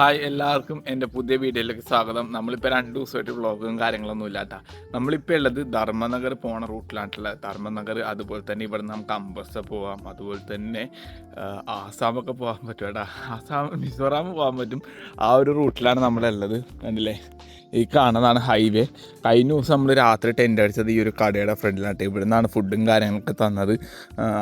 Hi എല്ലാവർക്കും എന്റെ പുതിയ വീഡിയോയിലേക്ക് സ്വാഗതം. നമ്മളിപ്പോൾ രണ്ട് ദിവസമായിട്ട് വ്ളോഗും കാര്യങ്ങളൊന്നും ഇല്ലാത്ത നമ്മളിപ്പോൾ ഉള്ളത് ധർമ്മനഗർ പോണ റൂട്ടിലാണുള്ളത്. ധർമ്മനഗർ അതുപോലെ തന്നെ ഇവിടെ നമുക്ക് അമ്പസ പോവാം. അതുപോലെ തന്നെ ആസാമൊക്കെ പോകാൻ പറ്റും കേട്ടോ ആസാം മിസോറാം പോകാൻ പറ്റും. ആ ഒരു റൂട്ടിലാണ് നമ്മളുള്ളത്. കണ്ടില്ലേ? ഈ കാണുന്നതാണ് ഹൈവേ കഴിഞ്ഞ ദിവസം നമ്മൾ രാത്രി ടെന്റ് അടിച്ചത് ഈ ഒരു കടയുടെ ഫ്രണ്ടിലായിട്ട് ഇവിടെ നിന്നാണ് ഫുഡും കാര്യങ്ങളൊക്കെ തന്നത്.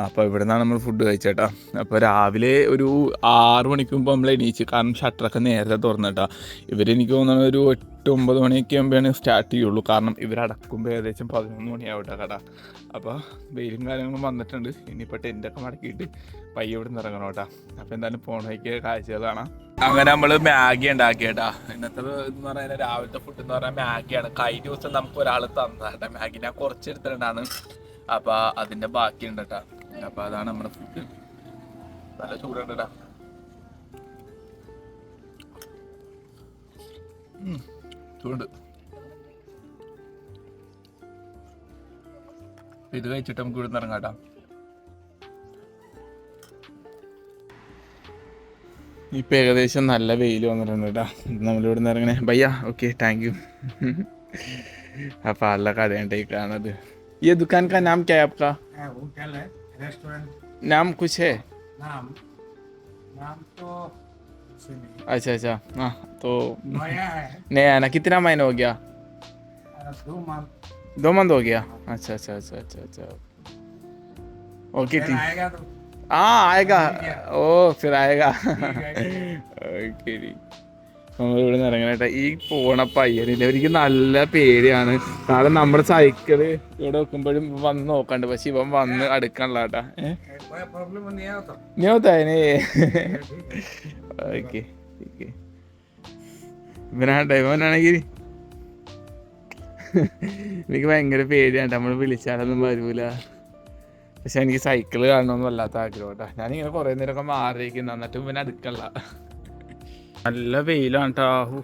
അപ്പോൾ ഇവിടെ നിന്നാണ് നമ്മൾ ഫുഡ് കഴിച്ചേട്ടാ. അപ്പോൾ രാവിലെ ഒരു ആറ് മണിക്ക് മുമ്പ് നമ്മൾ എണീച്ച് കാരണം ഷട്ടറൊക്കെ നേരത്തെ തുറന്നിട്ടാ ഇവരെനിക്ക് തോന്നുന്നത് ഒരു എട്ട് ഒമ്പത് മണിയൊക്കെ ആകുമ്പോഴാണ് സ്റ്റാർട്ട് ചെയ്യുള്ളൂ. കാരണം ഇവരടക്കുമ്പോൾ ഏകദേശം പതിനൊന്ന് മണിയാവട്ടെ കട. അപ്പോൾ വെയിലും കാര്യങ്ങളും വന്നിട്ടുണ്ട്. ഇനിയിപ്പോൾ ടെന്റൊക്കെ മടക്കിയിട്ട് പയ്യെ ഇവിടെ നിന്ന് ഇറങ്ങണം കേട്ടോ. അപ്പോൾ എന്തായാലും പോണേക്ക് കാഴ്ചകൾ കാണാം. അങ്ങനെ നമ്മൾ മാഗി ഉണ്ടാക്കിയേട്ടാ ഇന്നത്തെ എന്ന് പറയുന്നത് രാവിലത്തെ ഫുഡ് എന്ന് പറഞ്ഞാൽ മാഗിയാണ്. കഴിഞ്ഞ ദിവസം നമുക്ക് ഒരാൾ തന്നാട്ടെ മാഗി ഞാൻ കുറച്ചെടുത്തിട്ടുണ്ടാണ്. അപ്പോൾ അതിന്റെ ബാക്കിയുണ്ട് കേട്ടാ. അപ്പോൾ അതാണ് നമ്മുടെ ഫുഡ് നല്ല ചൂടുണ്ട് കേട്ടോ. ഉം, ചൂടുണ്ട് ഇത് കഴിച്ചിട്ട് നമുക്ക് ഇവിടെ നിന്ന് ഇറങ്ങാം കേട്ടോ ഇപ്പം ഏകദേശം നല്ല വെയിൽ വന്നിട്ടുണ്ട് കേട്ടോ നമ്മളിവിടെ നിന്ന് ഇറങ്ങണേ ഭയ്യ ഓക്കെ താങ്ക് യു അപ്പം നല്ല കഥയുണ്ട് ഈ കാണുന്നത് ये दुकान का नाम क्या है आपका है होटल है रेस्टोरेंट नाम कुछ है नाम नाम तो कुछ नहीं अच्छा, अच्छा अच्छा हाँ तो नया है। नया ना? कितना महीने हो गया? दो मंथ दो मंथ हो गया? अच्छा अच्छा अच्छा अच्छा अच्छा। ओके ठीक आएगा तो। हाँ आएगा। ओ फिर आएगा। ओके ठीक। ഇവിടെ നിന്ന് ഈ പോണ പയ്യനില്ല എനിക്ക് നല്ല പേടിയാണ്. കാരണം നമ്മുടെ സൈക്കിൾ ഇവിടെ വെക്കുമ്പോഴും വന്ന് നോക്കണ്ട്. പക്ഷെ ഇവൻ വന്ന് അടുക്കാനുള്ള ഏത്തായനെ ഇവനാണെങ്കിൽ എനിക്ക് ഭയങ്കര പേടിയാണ്. നമ്മൾ വിളിച്ചാലൊന്നും വരൂല. പക്ഷെ എനിക്ക് സൈക്കിൾ കാണണമെന്നും വല്ലാത്ത ആഗ്രഹം കേട്ടോ. ഞാനിങ്ങനെ കുറേ നേരമൊക്കെ മാറിയിരിക്കുന്നു. എന്നിട്ടും പിന്നെ അടുക്കള നല്ല വെയിലാണ് കേട്ടോ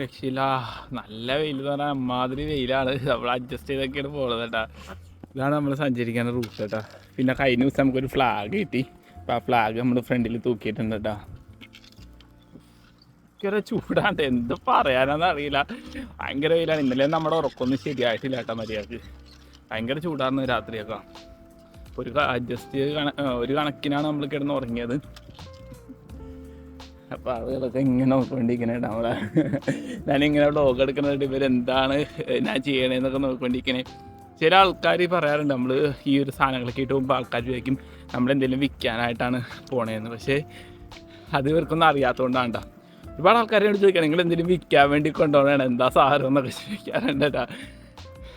രക്ഷയില്ല നല്ല വെയിൽ എന്ന് പറഞ്ഞാൽ അമ്മാതിരി വെയിലാണ്. നമ്മൾ അഡ്ജസ്റ്റ് ചെയ്തൊക്കെയാണ് പോകുന്നത് കേട്ടോ. ഇതാണ് നമ്മൾ സഞ്ചരിക്കുന്ന റൂട്ട് കേട്ടോ. പിന്നെ കഴിഞ്ഞ ദിവസം നമുക്കൊരു ഫ്ലാഗ് കിട്ടി. അപ്പോൾ ആ ഫ്ലാഗ് നമ്മൾ ഫ്രണ്ടിൽ തൂക്കിയിട്ടുണ്ട് കേട്ടോ. ഭയങ്കര ചൂടാണ്ട് എന്ത് പറയാനാന്ന് അറിയില്ല. ഭയങ്കര വെയിലാണ്. ഇന്നലെ നമ്മുടെ ഉറക്കമൊന്നും ശരിയായിട്ടില്ല കേട്ടോ മര്യാദയ്ക്ക്. ഭയങ്കര ചൂടായിരുന്നു രാത്രിയൊക്കെ. ഒരു അഡ്ജസ്റ്റ് ഒരു കണക്കിനാണ് നമ്മൾ കിടന്ന് ഉറങ്ങിയത്. അപ്പോൾ ആളുകളൊക്കെ ഇങ്ങനെ നോക്കിക്കൊണ്ടിരിക്കണേട്ടോ നമ്മളെ. ഞാനിങ്ങനെ വ്ളോഗ് എടുക്കുന്നത് ഇവരെന്താണ് ഞാൻ ചെയ്യണേന്നൊക്കെ നോക്കിക്കൊണ്ടിരിക്കണേ. ചില ആൾക്കാർ പറയാറുണ്ട് നമ്മൾ ഈ ഒരു സാധനങ്ങളൊക്കെ ഇട്ട് പോകുമ്പോൾ ആൾക്കാർ ചോദിക്കും നമ്മളെന്തെങ്കിലും വിൽക്കാനായിട്ടാണ് പോണേന്ന്. പക്ഷേ അത് ഇവർക്കൊന്നും അറിയാത്തതുകൊണ്ടാണ് കേട്ടോ ഒരുപാട് ആൾക്കാരോട് ചോദിക്കാം നിങ്ങൾ എന്തെങ്കിലും വിൽക്കാൻ വേണ്ടി കൊണ്ടുപോകണം എന്താ സാറ് എന്നൊക്കെ ചോദിക്കാറുണ്ട് കേട്ടോ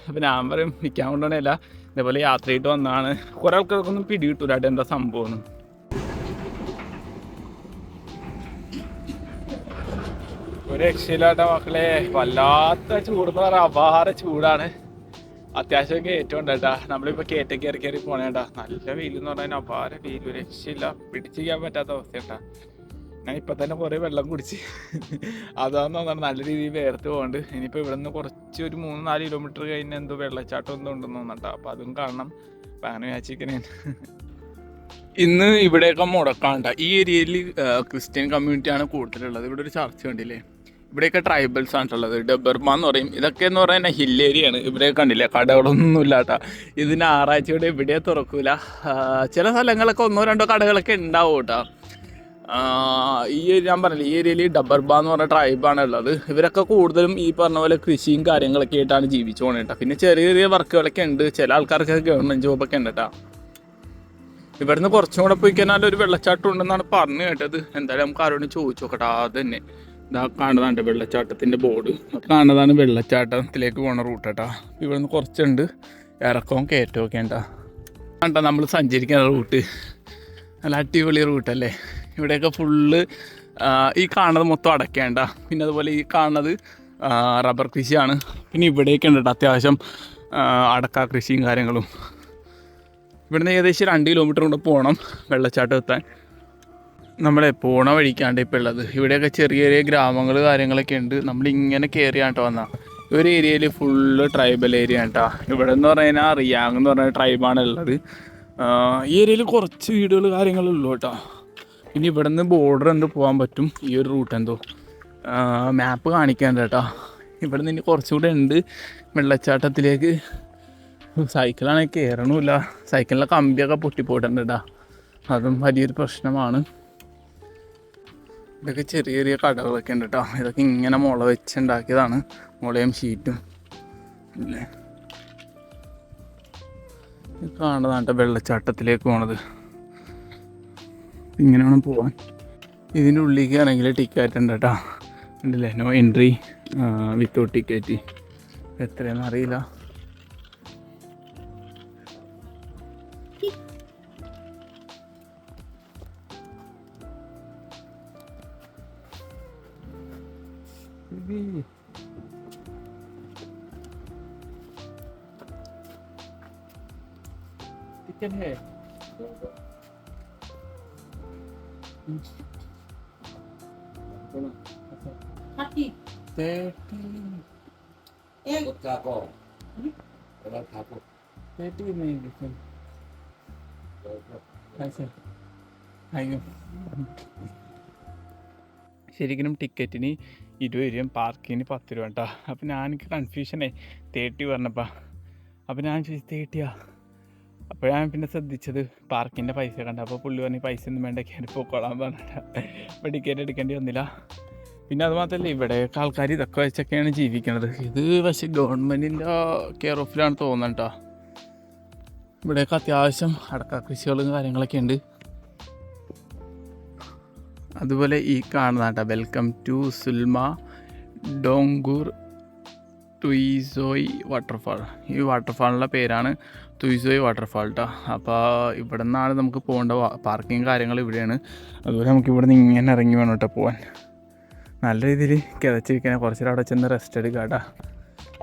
അപ്പം ഞാൻ പറയും വിൽക്കാൻ കൊണ്ടുപോകണല്ല ഇതേപോലെ യാത്രയായിട്ട് വന്നതാണ് കുറേ ആൾക്കാർക്കൊന്നും പിടി കിട്ടൂലായിട്ട് എന്താ സംഭവം ഒരു രക്ഷയില്ലാട്ട മക്കളെ വല്ലാത്ത ചൂട് എന്ന് പറയാം അപാര ചൂടാണ്. അത്യാവശ്യം കയറ്റം ഉണ്ട് കേട്ടാ. നമ്മളിപ്പോ കയറ്റ കയറി കയറി പോണേട്ടാ നല്ല വെയിൽ എന്ന് പറഞ്ഞാൽ അപാര വെയിൽ. ഒരു രക്ഷയില്ല. പിടിച്ചിരിക്കാൻ പറ്റാത്ത അവസ്ഥ ഞാൻ ഇപ്പൊ തന്നെ കുറെ വെള്ളം കുടിച്ച് അതാന്ന് തോന്നുന്നു നല്ല രീതിയിൽ വേർത്ത് പോകണ്ട് ഇനിയിപ്പോ ഇവിടെ നിന്ന് കുറച്ച് ഒരു മൂന്ന് നാല് കിലോമീറ്റർ കഴിഞ്ഞ് എന്തോ വെള്ളച്ചാട്ടം എന്തോ ഉണ്ടെന്ന് തോന്നട്ടാ അപ്പൊ അതും കാണണം. അപ്പൊ വിചാരിച്ചിരിക്കണേ. ഇന്ന് ഇവിടെയൊക്കെ മുടക്കാണ്ട ഈ ഏരിയയിൽ ക്രിസ്ത്യൻ കമ്മ്യൂണിറ്റിയാണ് കൂടുതലുള്ളത്. ഇവിടെ ഒരു ചർച്ച കണ്ടില്ലേ? ഇവിടെയൊക്കെ ട്രൈബൽസ് ആണുള്ളത്. ഡബർമ എന്ന് പറയും. ഇതൊക്കെ എന്ന് പറയുന്നത് ഹിൽ ഏരിയയാണ് ഇവിടെ കണ്ടില്ലേ? കടകളൊന്നും ഇല്ലാട്ട ഇതിന് ആറാഴ്ചയോടെ ഇവിടെ തുറക്കൂല. ചില സ്ഥലങ്ങളൊക്കെ ഒന്നോ രണ്ടോ കടകളൊക്കെ ഉണ്ടാവും കേട്ടോ ഈ ഞാൻ പറഞ്ഞില്ല ഈ ഏരിയയിൽ ഡബർബ എന്ന് പറഞ്ഞ ട്രൈബാണ് ഉള്ളത്. ഇവരൊക്കെ കൂടുതലും ഈ പറഞ്ഞ പോലെ കൃഷിയും കാര്യങ്ങളൊക്കെ ആയിട്ടാണ് ജീവിച്ചു പോണേ കേട്ടോ. പിന്നെ ചെറിയ ചെറിയ വർക്കുകളൊക്കെ ഉണ്ട്. ചില ആൾക്കാർക്ക് ഗവൺമെന്റ് ജോബൊക്കെ ഉണ്ട് കേട്ടോ. ഇവിടുന്ന് കുറച്ചും കൂടെ പോയി കഴിഞ്ഞാൽ ഒരു വെള്ളച്ചാട്ടം ഉണ്ടെന്നാണ് പറഞ്ഞു കേട്ടത്. എന്തായാലും നമുക്ക് ആരോടും ചോദിച്ചു നോക്കട്ടെ. അത് തന്നെ. ഇതാ കാണുന്നതാണ് വെള്ളച്ചാട്ടത്തിന്റെ ബോർഡ്. കാണുന്നതാണ് വെള്ളച്ചാട്ടത്തിലേക്ക് പോണ റൂട്ട് കേട്ടോ ഇവിടെ നിന്ന് കുറച്ചുണ്ട്. ഇറക്കവും കയറ്റവും ഒക്കെ ഉണ്ടാ? കണ്ടാ നമ്മൾ സഞ്ചരിക്കുന്ന റൂട്ട് നല്ല അടിപൊളി റൂട്ടല്ലേ ഇവിടെയൊക്കെ ഫുള്ള് ഈ കാണുന്നത് മൊത്തം അടയ്ക്കേണ്ട. പിന്നെ അതുപോലെ ഈ കാണുന്നത് റബ്ബർ കൃഷിയാണ്. പിന്നെ ഇവിടെയൊക്കെ ഉണ്ട് കേട്ടോ അത്യാവശ്യം അടക്ക കൃഷിയും കാര്യങ്ങളും. ഇവിടുന്ന് ഏകദേശം രണ്ട് കിലോമീറ്റർ കൊണ്ട് പോകണം വെള്ളച്ചാട്ടം എത്താൻ. നമ്മളെ പോണ വഴിക്കാണ്ട് ഇപ്പോൾ ഉള്ളത് ഇവിടെയൊക്കെ ചെറിയ ചെറിയ ഗ്രാമങ്ങൾ കാര്യങ്ങളൊക്കെ ഉണ്ട് നമ്മൾ ഇങ്ങനെ കയറിയാട്ടോ വന്നാൽ ഒരു ഏരിയയിൽ ഫുള്ള് ട്രൈബൽ ഏരിയ കേട്ടോ ഇവിടെ എന്ന് പറഞ്ഞാൽ റിയാങ് എന്ന് പറഞ്ഞ ട്രൈബാണ് ഉള്ളത് ഈ ഏരിയയിൽ കുറച്ച് വീടുകൾ കാര്യങ്ങളുള്ളൂ കേട്ടോ. ഇനി നിന്ന് ബോർഡർ എന്ത് പോകാൻ പറ്റും. ഈ ഒരു റൂട്ട് എന്തോ. മാപ്പ് കാണിക്കാൻ കേട്ടോ. ഇവിടുന്ന് ഇനി കുറച്ചുകൂടെ ഉണ്ട് വെള്ളച്ചാട്ടത്തിലേക്ക്. സൈക്കിളാണെങ്കിൽ കയറണമില്ല സൈക്കിളിലെ കമ്പിയൊക്കെ പൊട്ടിപ്പോയിട്ടുണ്ട് കേട്ടോ. അതും വലിയൊരു പ്രശ്നമാണ്. ഇതൊക്കെ ചെറിയ ചെറിയ കടകളൊക്കെ ഉണ്ട് കേട്ടോ ഇതൊക്കെ ഇങ്ങനെ മുള വെച്ചുണ്ടാക്കിയതാണ്. മുളയും ഷീറ്റും. അല്ലേ? കാണുന്നതാണ് വെള്ളച്ചാട്ടത്തിലേക്ക് പോണത്. ഇങ്ങനെ വേണം പോവാൻ. ഇതിന്റെ ഉള്ളിലേക്ക് ആണെങ്കിൽ ടിക്കറ്റ് ഉണ്ട് കേട്ടോ ഉണ്ടല്ലേ നോ എൻട്രി വിത്തൗട്ട് ടിക്കറ്റ് എത്രയെന്ന് അറിയില്ല. Creepy. Chicken hair. Kaki. Teti. Eh. Kaki. Kalau kaki. Teti main di sini. Kaki. Kaki. ശരിക്കും ടിക്കറ്റിന് ഇരുപത് രൂപയും പാർക്കിങ്ങിന് പത്ത് രൂപ കേട്ടോ. അപ്പം ഞാൻ എനിക്ക് കൺഫ്യൂഷനേ തേർട്ടി പറഞ്ഞപ്പോൾ അപ്പം ഞാൻ ചോദിച്ചു തേർട്ടിയാ അപ്പോൾ ഞാൻ പിന്നെ ശ്രദ്ധിച്ചത് പാർക്കിന്റെ പൈസ കണ്ട. അപ്പോൾ പുള്ളി പറഞ്ഞ് പൈസ ഒന്നും വേണ്ട കയറി പോക്കോളാൻ പറഞ്ഞിട്ട്. അപ്പോൾ ടിക്കറ്റ് എടുക്കേണ്ടി വന്നില്ല. പിന്നെ അത് മാത്രമല്ല ഇവിടെയൊക്കെ ആൾക്കാർ ഇതൊക്കെ വെച്ചൊക്കെയാണ് ജീവിക്കുന്നത് ഇത് പക്ഷേ ഗവൺമെന്റിന്റെ കെയർ ഓഫിലാണ് തോന്നുന്നത് കേട്ടോ ഇവിടെയൊക്കെ അത്യാവശ്യം അടക്ക കൃഷികളും കാര്യങ്ങളൊക്കെ ഉണ്ട്. അതുപോലെ ഈ കാണുന്ന കേട്ടോ welcome to Sulma Dongkur Tuisoi waterfall ഈ വാട്ടർഫാളിന്റെ പേരാണ് തുയിസോയ് വാട്ടർഫാൾ കേട്ടോ അപ്പോൾ ഇവിടെ നിന്നാണ് നമുക്ക് പോകേണ്ട പാർക്കിങ് കാര്യങ്ങൾ ഇവിടെയാണ്. അതുപോലെ നമുക്ക് ഇവിടെ നിന്ന് ഇങ്ങനെ ഇറങ്ങി വേണം കേട്ടോ പോകാൻ നല്ല രീതിയിൽ കിതച്ചിരിക്കണേ. കുറച്ച് അവിടെ ചെന്ന് റെസ്റ്റ് എടുക്കുക കേട്ടോ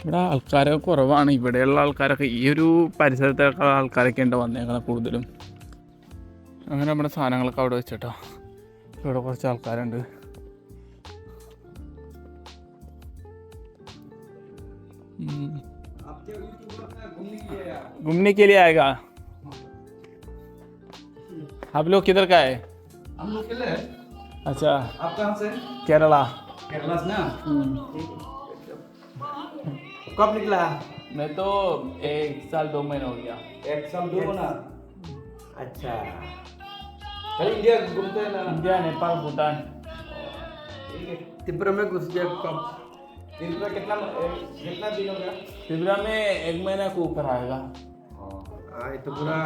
ഇവിടെ ആൾക്കാരൊക്കെ കുറവാണ്. ഇവിടെയുള്ള ആൾക്കാരൊക്കെ ഈ ഒരു പരിസരത്തൊക്കെ ആൾക്കാരൊക്കെ ഉണ്ട് വന്നേക്കണം കൂടുതലും. അങ്ങനെ നമ്മുടെ സാധനങ്ങളൊക്കെ അവിടെ വെച്ചിട്ടോ. ഇവിടെ കുറച്ച് ആൾക്കാരുണ്ട് हम्म। घूमने के लिए आएगा आप लोग किधर का है हम लोग के लिए अच्छा आप कहाँ से केरला केरला से ना कब निकला मैं तो एक साल दो महीने हो गया एक साल दो ना अच्छा खाली इंडिया घूमता है ना। इंडिया नेपाल भूटान। त्रिपुरा में घुस गया कब त्रिपुरा कितना कितना दिन होगा? त्रिपुरा में एक महीना के ऊपर आएगा। हाँ, तो पूरा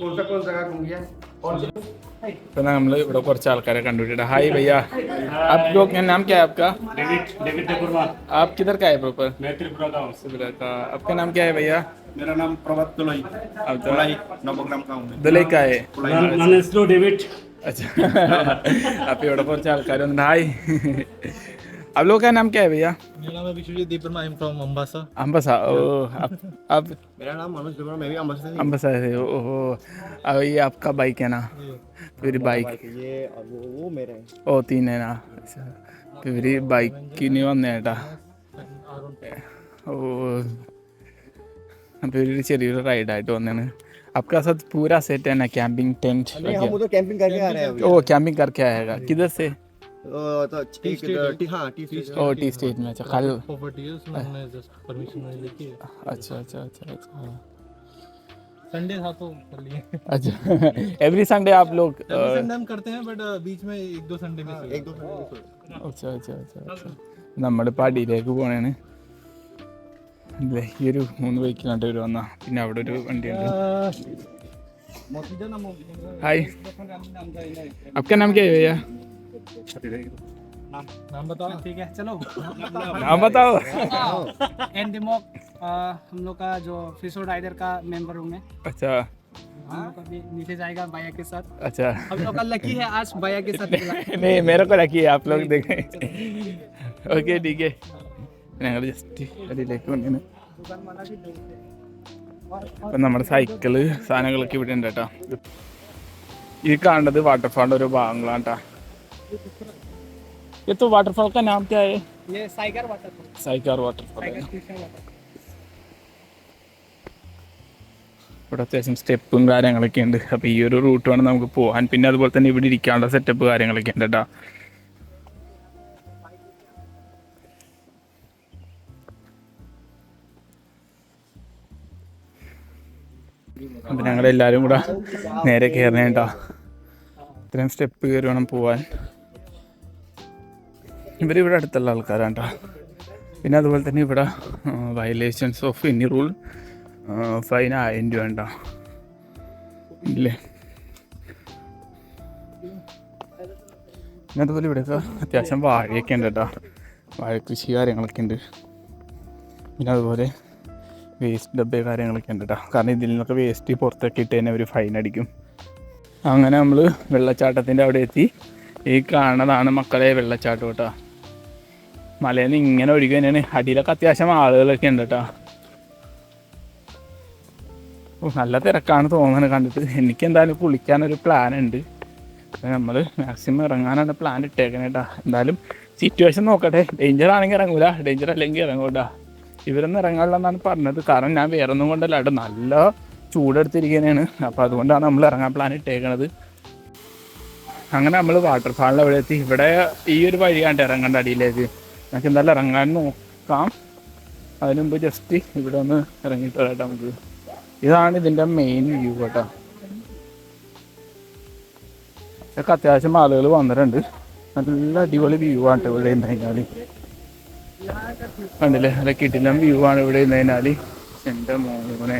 कौन सा कौन जगह घूम गया? तो ना हम लोग बड़ा प्रचार परचाल कार्यक्रम हाय भैया। आप लोग नाम क्या है आपका? डेविड डेविड आप किधर का है प्रॉपर मैं त्रिपुरा का हूँ। त्रिपुरा का। आपका नाम क्या है भैया? मेरा नाम प्रभात दुलई दुलई तो- नवग्राम का हूँ? दुलई का है? मैंने स्लो डेविड। अच्छा। आप वोडाफोन से आलकार हाय आप लोग का नाम क्या है भैया? मेरा नाम Abhishek Deep Verma I am from Ambassa Ambassa ओ आप आप मेरा नाम मनोज वर्मा मैं भी अंबासा से अंबासा से ओ अब ये आपका बाइक है ना? फिर बाइक ये अब वो मेरा है। ओ तीन है ना? अच्छा। फिर बाइक की नहीं नियम नेटा ओ അപ്പോൾ ഇവര് ചെറിയൊരു റൈഡായിട്ട് വന്നാണ് आपका साथ पूरा सेट है ना कैंपिंग टेंट नहीं हम उधर कैंपिंग करके आ रहे हैं अभी ओ कैंपिंग करके आएगा किधर से ओ, तो टी टी हाँ T state O T state में अच्छा कल प्रॉपर्टी है उसमें हमने जस्ट परमिशन नहीं लेके अच्छा अच्छा अच्छा अच्छा संडे था तो कर लिए अच्छा एवरी संडे आप लोग अ, संडे हम करते हैं बट बीच में एक दो संडे में एक दो अच्छा अच्छा अच्छा अच्छा നമ്മളിപ്പോൾ അടിയിലേക്ക് പോണേണ് അല്ലേ ഈ ഒരു മൂന്ന് ബൈക്കിലാണ്ട് ഒരു വന്ന പിന്നെ അവിടെ ഒരു വണ്ടിയുണ്ട് हाय आपका नाम क्या है भैया नाम बताओ ठीक है चलो नाम बताओ एन दिमोक हम लोग का जो फिशो राइडर का मेंबर हूँ मैं अच्छा हम लोग अभी नीचे जाएगा भैया के साथ अच्छा हम लोग का लकी है आज भैया के साथ मिला नहीं मेरे को रखिए आप लोग देखें ओके ठीक है ഞങ്ങൾ ജസ്റ്റ് അടിയിലേക്ക് വന്നു അപ്പം നമ്മുടെ സൈക്കിള് സാധനങ്ങളൊക്കെ ഇവിടെ ഉണ്ട് കേട്ടോ ഈ കാണുന്നത് വാട്ടർഫാളിൻ്റെ ഒരു ഭാഗങ്ങളാണ് കേട്ടോ ये तो वाटरफॉल का नाम क्या है ये साइगर वाटर साइकार वाटरफॉल है साइगर फिशर वाटर ഇവിടെ അത്യാവശ്യം സ്റ്റെപ്പും കാര്യങ്ങളൊക്കെ ഉണ്ട് അപ്പോൾ ഈ ഒരു റൂട്ട് വേണം നമുക്ക് പോകാൻ പിന്നെ അതുപോലെ തന്നെ ഇവിടെ ഇരിക്കാനുള്ള സെറ്റപ്പ് കാര്യങ്ങളൊക്കെ ഉണ്ട് കേട്ടോ അപ്പം ഞങ്ങളെല്ലാവരും കൂടെ നേരെ കയറണേ കേട്ടോ ഇത്രയും സ്റ്റെപ്പ് കയറി വേണം പോവാൻ. ഇവരിവിടെ അടുത്തുള്ള ആൾക്കാരാണ് കേട്ടോ പിന്നെ അതുപോലെ തന്നെ ഇവിടെ violations of any rule fine ആയിരം രൂപ ഉണ്ടോ? ഇല്ലേ? പിന്നെ അതുപോലെ ഇവിടെയൊക്കെ അത്യാവശ്യം വാഴയൊക്കെ ഉണ്ട് കേട്ടോ വാഴ കൃഷി കാര്യങ്ങളൊക്കെ ഉണ്ട്. പിന്നെ അതുപോലെ വേസ്റ്റ് ഡബ്ബ കാര്യങ്ങളൊക്കെ ഉണ്ട് കേട്ടോ കാരണം ഇതിൽ നിന്നൊക്കെ വേസ്റ്റ് പുറത്തൊക്കെ ഇട്ട് തന്നെ ഒരു ഫൈൻ അടിക്കും. അങ്ങനെ നമ്മൾ വെള്ളച്ചാട്ടത്തിന്റെ അവിടെ എത്തി. ഈ കാണുന്നതാണ് മക്കളെ വെള്ളച്ചാട്ടം കേട്ടോ മലയിൽ നിന്ന് ഇങ്ങനെ ഒഴുകി തന്നെയാണ് അടിയിലൊക്കെ അത്യാവശ്യം ആളുകളൊക്കെ ഉണ്ട് കേട്ടോ നല്ല തിരക്കാണ് തോന്നുന്നത് കണ്ടിട്ട്. എനിക്ക് എന്തായാലും കുളിക്കാനൊരു പ്ലാൻ ഉണ്ട്. നമ്മൾ മാക്സിമം ഇറങ്ങാനാണ് പ്ലാൻ ഇട്ടേക്കണേട്ടാ എന്തായാലും സിറ്റുവേഷൻ നോക്കട്ടെ. ഡേഞ്ചർ ആണെങ്കിൽ ഇറങ്ങൂല. ഡേഞ്ചർ അല്ലെങ്കിൽ ഇറങ്ങൂട്ടാ ഇവരൊന്നും ഇറങ്ങാനുള്ളതെന്നാണ് പറഞ്ഞത്. കാരണം ഞാൻ വേറെ ഒന്നും കൊണ്ടല്ല. അവിടെ നല്ല ചൂടെടുത്തിരിക്കുന്നതാണ് അപ്പോൾ അതുകൊണ്ടാണ് നമ്മൾ ഇറങ്ങാൻ പ്ലാൻ ഇട്ടേക്കണത്. അങ്ങനെ നമ്മൾ വാട്ടർഫാളിൽ അവിടെ എത്തി. ഇവിടെ ഈ ഒരു വഴിയാണ്ട് ഇറങ്ങേണ്ട അടിയിലേക്ക്. നമുക്ക് എന്തായാലും ഇറങ്ങാൻ നോക്കാം. അതിന് മുമ്പ് ജസ്റ്റ് ഇവിടെ ഒന്ന് ഇറങ്ങിയിട്ട് വരാം നമുക്ക്. ഇതാണ് ഇതിന്റെ മെയിൻ വ്യൂ കേട്ടോ. ഇതൊക്കെ അത്യാവശ്യം ആളുകൾ വന്നിട്ടുണ്ട്. നല്ല അടിപൊളി വ്യൂ ആണ് ഇവിടെ കഴിഞ്ഞാൽ കണ്ടില്ലേ? നല്ല കിടിലം വ്യൂ ആണ് ഇവിടെ നിന്ന് എന്റെ മോനെ.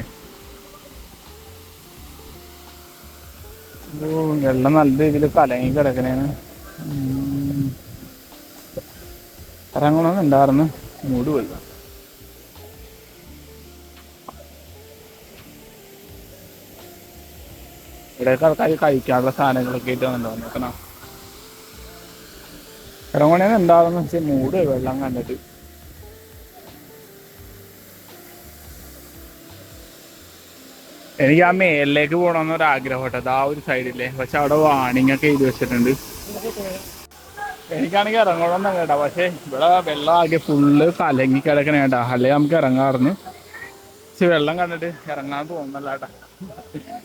വെള്ളം നല്ല രീതിയിൽ കലങ്ങി കിടക്കണേന്ന്. ഇറങ്ങണമെന്നുണ്ടായിരുന്നു മൂട് പോയി ഇവിടെയൊക്കെ ആൾക്കാർ കഴിക്കാനുള്ള സാധനങ്ങളൊക്കെ ആയിട്ട് വന്നിട്ടുണ്ടോ നോക്കണം? ഇറങ്ങണേന്ന് ഉണ്ടാവുന്ന പക്ഷേ മൂട് വെള്ളം കണ്ടിട്ട്. എനിക്ക് ആ മേലിലേക്ക് പോകണമെന്നൊരു ആഗ്രഹം കേട്ടോ ആ ഒരു സൈഡില്ലേ. പക്ഷെ അവിടെ വാണിംഗ് ഒക്കെ എഴുതി വെച്ചിട്ടുണ്ട്. എനിക്കാണെങ്കിൽ ഇറങ്ങണമെന്ന് കേട്ടോ. പക്ഷേ ഇവിടെ വെള്ളം ആകെ ഫുള്ള് കലങ്ങി കിടക്കണ കേട്ടാ. അല്ലെങ്കിൽ നമുക്ക് ഇറങ്ങാറുണ്ട് പക്ഷെ വെള്ളം കണ്ടിട്ട് ഇറങ്ങാൻ തോന്നുന്നല്ല കേട്ടാ.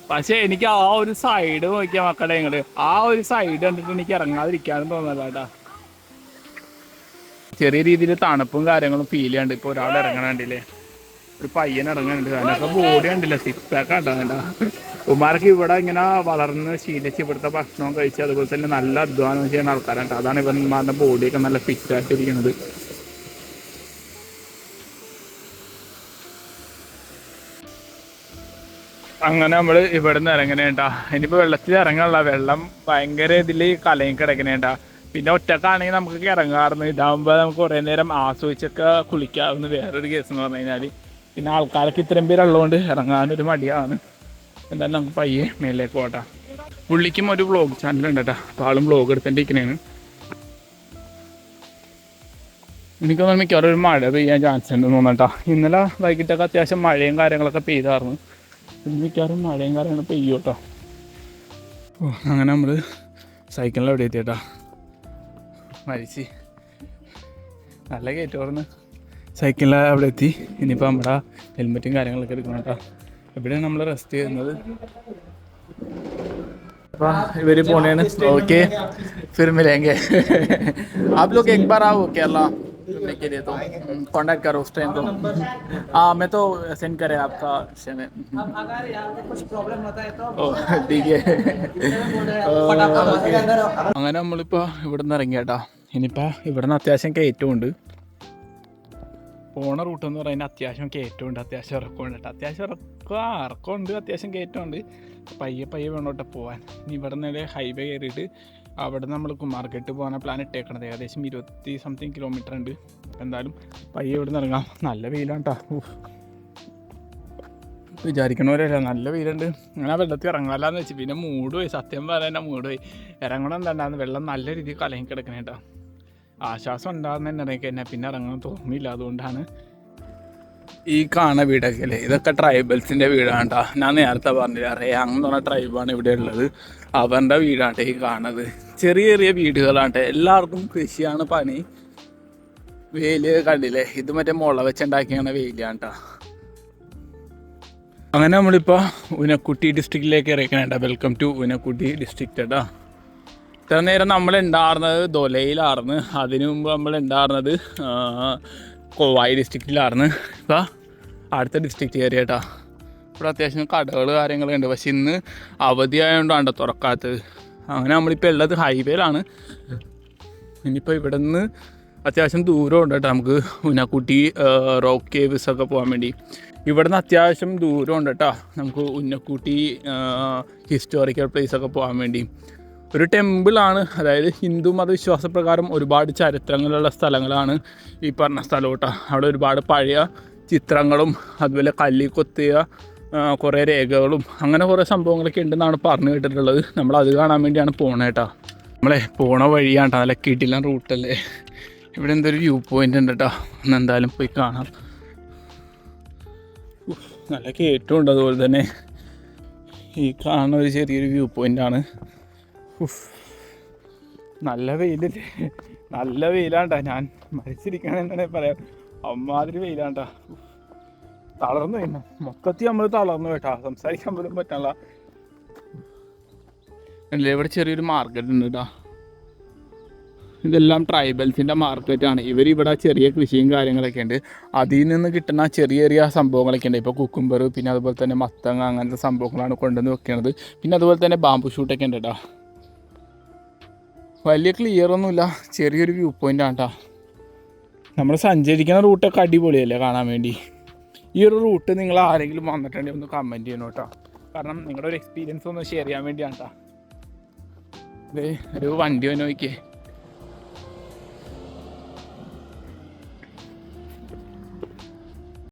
പക്ഷെ എനിക്ക് ആ ഒരു സൈഡ് നോക്കിയ മക്കളെ ഇങ്ങോട്ട് ആ ഒരു സൈഡ് കണ്ടിട്ട് എനിക്ക് ഇറങ്ങാതിരിക്കാനും തോന്നല്ല കേട്ടാ. ചെറിയ രീതിയിൽ തണുപ്പും കാര്യങ്ങളും ഫീൽ ചെയ്യാണ്ട് ഇപ്പൊ ഒരാൾ ഇറങ്ങണണ്ടില്ലേ ഒരു പയ്യൻ ഇറങ്ങുന്നുണ്ട്. അതിനൊക്കെ ബോഡി കണ്ടില്ല? സിക്സ് പാക്ക് ഉണ്ടാകണ്ട ഉമാർക്ക് ഇവിടെ ഇങ്ങനെ വളർന്ന് ശീലിച്ച് ഇവിടുത്തെ ഭക്ഷണം കഴിച്ച് അതുപോലെ തന്നെ നല്ല അധ്വാനം ചെയ്യുന്ന ആൾക്കാരുണ്ട് അതാണ് ഇവൻ ഇവന്മാരുടെ ബോഡിയൊക്കെ നല്ല ഫിറ്റ് ആയിട്ടിരിക്കുന്നത്. അങ്ങനെ നമ്മൾ ഇവിടെ നിന്ന് ഇറങ്ങണേട്ടാ ഇനിയിപ്പോൾ വെള്ളത്തിൽ ഇറങ്ങാനുള്ള വെള്ളം ഭയങ്കര ഇതിൽ കലയും കിടക്കണേട്ടാ പിന്നെ ഒറ്റക്കാണെങ്കിൽ നമുക്കൊക്കെ ഇറങ്ങാറുണ്ട് ഇതാകുമ്പോൾ നമുക്ക് കുറേ നേരം ആസ്വദിച്ചൊക്കെ കുളിക്കാവുന്ന വേറൊരു കേസ് എന്ന് പറഞ്ഞു കഴിഞ്ഞാൽ പിന്നെ ആൾക്കാരൊക്കെ ഇത്രയും പേരുള്ളതുകൊണ്ട് ഇറങ്ങാനൊരു മടിയാണ്. എന്തായാലും നമുക്ക് പയ്യെ മേലേക്ക് പോട്ടെ. പുള്ളിക്കും ഒരു വ്ളോഗ് ഉണ്ട് കേട്ടോ അപ്പോൾ ആളും വ്ളോഗ് എടുത്തോണ്ടിരിക്കണേന് എനിക്ക് തോന്നുന്നു മിക്കവാറും ഒരു മഴ പെയ്യാൻ ചാൻസ് ഉണ്ട് തോന്നട്ടാ ഇന്നലെ വൈകിട്ടൊക്കെ അത്യാവശ്യം മഴയും കാര്യങ്ങളൊക്കെ പെയ്തായിരുന്നു. ഇന്ന് മിക്കവാറും മഴയും കാര്യങ്ങളും പെയ്യും കേട്ടോ ഓ അങ്ങനെ നമ്മൾ സൈക്കിളിൽ എവിടെ എത്തിയേട്ടാ. മരിച്ച്. നല്ല കയറ്റോർന്ന് സൈക്കിളിൽ അവിടെ എത്തി ഇനിയിപ്പോൾ നമ്മുടെ ഹെൽമെറ്റും കാര്യങ്ങളൊക്കെ എടുക്കണം കേട്ടോ എവിടെയാണ് നമ്മൾ റെസ്റ്റ് ചെയ്യുന്നത് അപ്പോൾ ഇവർ പോണേണ് ഓക്കെ फिर मिलेंगे आप लोग एक बार आओ केरला घूमने के लिए तो कांटेक्ट करो उस टाइम तो हाँ मैं तो सेंड करे आपका से में अगर यहाँ पे कुछ प्रॉब्लम होता है तो ഓ ठीक है അങ്ങനെ നമ്മളിപ്പോൾ ഇവിടെ നിന്ന് ഇറങ്ങിയേട്ടാ ഇനിയിപ്പോൾ ഇവിടെ നിന്ന് അത്യാവശ്യം കയറ്റമുണ്ട് പോണ റൂട്ട് എന്ന് പറയുന്നത് അത്യാവശ്യം കയറ്റമുണ്ട് അത്യാവശ്യം ഇറക്കമുണ്ട് കേട്ടോ. അത്യാവശ്യം ഇറക്കം ആ, ഇറക്കമുണ്ട്. അത്യാവശ്യം കയറ്റമുണ്ട് പയ്യെ പയ്യെ വേണോട്ട് പോകാൻ ഇനി ഇവിടെ നിന്ന് ഹൈവേ കയറിയിട്ട് അവിടെ നമ്മൾ കുമാർക്കെട്ട് പോകാനാണ് പ്ലാൻ ഇട്ടേക്കണത്. ഏകദേശം ഇരുപത്തി സംതിങ് കിലോമീറ്റർ ഉണ്ട്. എന്തായാലും പയ്യെ ഇവിടെ നിന്ന് ഇറങ്ങാം. നല്ല വെയിലാണ് കേട്ടോ വിചാരിക്കണവരല്ല നല്ല വെയിലുണ്ട്. അങ്ങനെ വെള്ളത്തിൽ ഇറങ്ങാമല്ലാന്ന് വെച്ച്. പിന്നെ മൂട് പോയി സത്യം പറയാൻ മൂട് പോയി ഇറങ്ങണം എന്താണ്ടാന്ന് വെള്ളം നല്ല രീതിയിൽ കലങ്ങി കിടക്കണേ കേട്ടോ ആശ്വാസം ഉണ്ടാകുന്ന തന്നെ ഇറങ്ങി കഴിഞ്ഞാൽ പിന്നെ ഇറങ്ങാൻ തോന്നിയില്ല അതുകൊണ്ടാണ് ഈ കാണ വീടൊക്കെ അല്ലേ? ഇതൊക്കെ ട്രൈബൽസിന്റെ വീടാണ് കേട്ടോ ഞാൻ നേരത്തെ പറഞ്ഞില്ല റേയാങ് എന്ന് പറഞ്ഞ ട്രൈബാണ് ഇവിടെ ഉള്ളത്. അവരുടെ വീടാണ് ഈ കാണുന്നത്. ചെറിയ ചെറിയ വീടുകളാണ്. എല്ലാവർക്കും കൃഷിയാണ് പണി. വെയിൽ കണ്ടില്ലേ? ഇത് മറ്റേ മുള വെച്ചുണ്ടാക്കിയാണ് വെയിലാണ് കേട്ടോ അങ്ങനെ നമ്മളിപ്പോൾ ഉനക്കുട്ടി ഡിസ്ട്രിക്റ്റിലേക്ക് ഇറക്കണേണ്ട വെൽക്കം ടു ഉനക്കുട്ടി ഡിസ്ട്രിക്റ്റ് കേട്ടോ ഇത്ര നേരം നമ്മൾ ഉണ്ടായിരുന്നത് ദൊലയിലായിരുന്നു. അതിനു മുമ്പ് നമ്മൾ ഉണ്ടായിരുന്നത് കോവായി ഡിസ്ട്രിക്റ്റിലായിരുന്നു ഇപ്പം അടുത്ത ഡിസ്ട്രിക്റ്റ് കയറി കേട്ടോ ഇവിടെ അത്യാവശ്യം കടകൾ കാര്യങ്ങളുണ്ട് പക്ഷെ ഇന്ന് അവധിയായതുകൊണ്ടാണ് തുറക്കാത്തത്. അങ്ങനെ നമ്മളിപ്പോൾ ഉള്ളത് ഹൈവേയിലാണ്. ഇനിയിപ്പോൾ ഇവിടെ നിന്ന് അത്യാവശ്യം ദൂരം ഉണ്ട് കേട്ടോ നമുക്ക് ഉന്നക്കുട്ടി റോക്ക് കേവ്സ് ഒക്കെ പോകാൻ വേണ്ടി. ഇവിടെ നിന്ന് അത്യാവശ്യം ദൂരം ഉണ്ട് കേട്ടോ നമുക്ക് ഉന്നക്കുട്ടി ഹിസ്റ്റോറിക്കൽ പ്ലേസ് ഒക്കെ പോകാൻ വേണ്ടി. ഒരു ടെമ്പിളാണ്. അതായത് ഹിന്ദു മതവിശ്വാസപ്രകാരം ഒരുപാട് ചരിത്രങ്ങളുള്ള സ്ഥലങ്ങളാണ് ഈ പറഞ്ഞ സ്ഥലം അവിടെ ഒരുപാട് പഴയ ചിത്രങ്ങളും അതുപോലെ കല്ലി കൊത്തിയ കുറേ രേഖകളും അങ്ങനെ കുറേ സംഭവങ്ങളൊക്കെ ഉണ്ടെന്നാണ് പറഞ്ഞു കേട്ടിട്ടുള്ളത്. നമ്മൾ അത് കാണാൻ വേണ്ടിയാണ് പോണേ കേട്ടോ നമ്മളെ പോണ വഴിയാണ് നല്ല കിട്ടില്ല റൂട്ടല്ലേ ഇവിടെ എന്തൊരു വ്യൂ പോയിന്റ് ഉണ്ട് കേട്ടോ ഒന്ന് എന്തായാലും പോയി കാണാം. നല്ല കേട്ടുണ്ട് അതുപോലെ തന്നെ. ഈ കാണുന്ന ഒരു ചെറിയൊരു വ്യൂ ഉഫ്, നല്ല വെയിലല്ലേ? നല്ല വെയിലാണ്ടാ ഞാൻ. മരിച്ചിരിക്കണെന്നെ പറയാം. അമ്മാതിരി വെയിലാണ്ടാ. തളർന്നു കഴിഞ്ഞു മൊത്തത്തിൽ നമ്മൾ തളർന്നു കേട്ടാ. സംസാരിക്കാൻ പോലും പറ്റാനുള്ള അല്ലേ ഇവിടെ ചെറിയൊരു മാർക്കറ്റ് ഉണ്ട് കേട്ടോ ഇതെല്ലാം ട്രൈബൽസിന്റെ മാർക്കറ്റാണ് ഇവർ ഇവിടെ ചെറിയ കൃഷിയും കാര്യങ്ങളൊക്കെ ഉണ്ട്. അതിൽ നിന്ന് കിട്ടുന്ന ചെറിയ ചെറിയ സംഭവങ്ങളൊക്കെ ഉണ്ട്. ഇപ്പോൾ കുക്കുംബർ പിന്നെ അതുപോലെ തന്നെ മത്തങ്ങ അങ്ങനത്തെ സംഭവങ്ങളാണ് കൊണ്ടുവന്ന് വെക്കുന്നത് പിന്നെ അതുപോലെ തന്നെ ബാമ്പു ഷൂട്ടൊക്കെ ഉണ്ട് കേട്ടോ വലിയ ക്ലിയർ ഒന്നുമില്ല. ചെറിയൊരു വ്യൂ പോയിന്റ് ആണ് കേട്ടോ നമ്മൾ സഞ്ചരിക്കുന്ന റൂട്ടൊക്കെ അടിപൊളിയല്ലേ കാണാൻ വേണ്ടി? ഈ ഒരു റൂട്ട് നിങ്ങൾ ആരെങ്കിലും വന്നിട്ടുണ്ടെങ്കിൽ ഒന്ന് കമന്റ് ചെയ്യണം കേട്ടോ. കാരണം നിങ്ങളുടെ ഒരു എക്സ്പീരിയൻസ് ഒന്ന് ഷെയർ ചെയ്യാൻ വേണ്ടിയാണ് കേട്ടോ ഒരു വണ്ടി ഒന്ന് നോക്കിയേ.